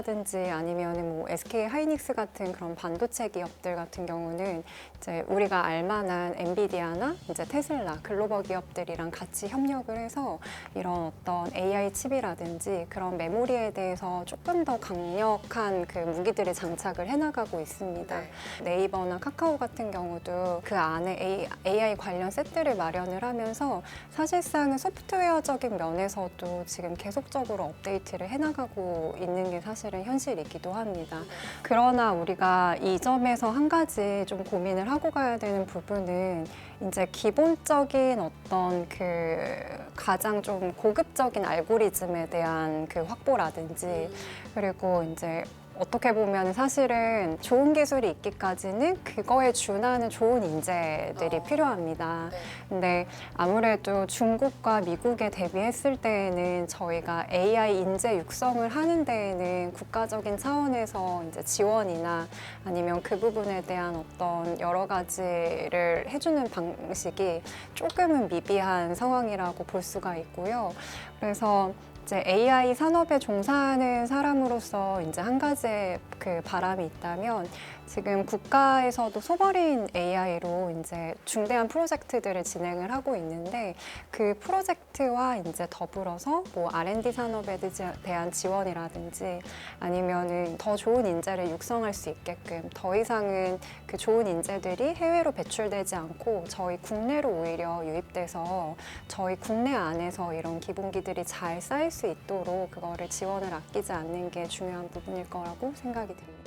삼성이라든지 아니면 뭐 SK 하이닉스 같은 그런 반도체 기업들 같은 경우는 이제 우리가 알만한 엔비디아나 이제 테슬라 글로벌 기업들이랑 같이 협력을 해서 이런 어떤 AI 칩이라든지 그런 메모리에 대해서 조금 더 강력한 그 무기들을 장착을 해나가고 있습니다. 네 이버나 카카오 같은 경우도 그 안에 AI 관련 세트를 마련을 하면서 사실상은 소프트웨어적인 면에서도 지금 계속적으로 업데이트를 해나가고 있는 게 사실 은 현실이기도 합니다. 그러나 우리가 이 점에서 한 가지 좀 고민을 하고 가야 되는 부분은 이제 기본적인 어떤 그 가장 좀 고급적인 알고리즘에 대한 그 확보라든지 그리고 이제 어떻게 보면 사실은 좋은 기술이 있기까지는 그거에 준하는 좋은 인재들이 어. 필요합니다. 네. 근데 아무래도 중국과 미국에 대비했을 때에는 저희가 AI 인재 육성을 하는 데에는 국가적인 차원에서 이제 지원이나 아니면 그 부분에 대한 어떤 여러 가지를 해주는 방식이 조금은 미비한 상황이라고 볼 수가 있고요. 그래서 이제 AI 산업에 종사하는 사람으로서 이제 한 가지의 그 바람이 있다면 지금 국가에서도 소버린 AI로 이제 중대한 프로젝트들을 진행을 하고 있는데 그 프로젝트와 이제 더불어서 뭐 R&D 산업에 대한 지원이라든지 아니면은 더 좋은 인재를 육성할 수 있게끔 더 이상은 그 좋은 인재들이 해외로 배출되지 않고 저희 국내로 오히려 유입돼서 저희 국내 안에서 이런 기본기들이 잘 쌓일 수 있도록 그거를 지원을 아끼지 않는 게 중요한 부분일 거라고 생각이 듭니다.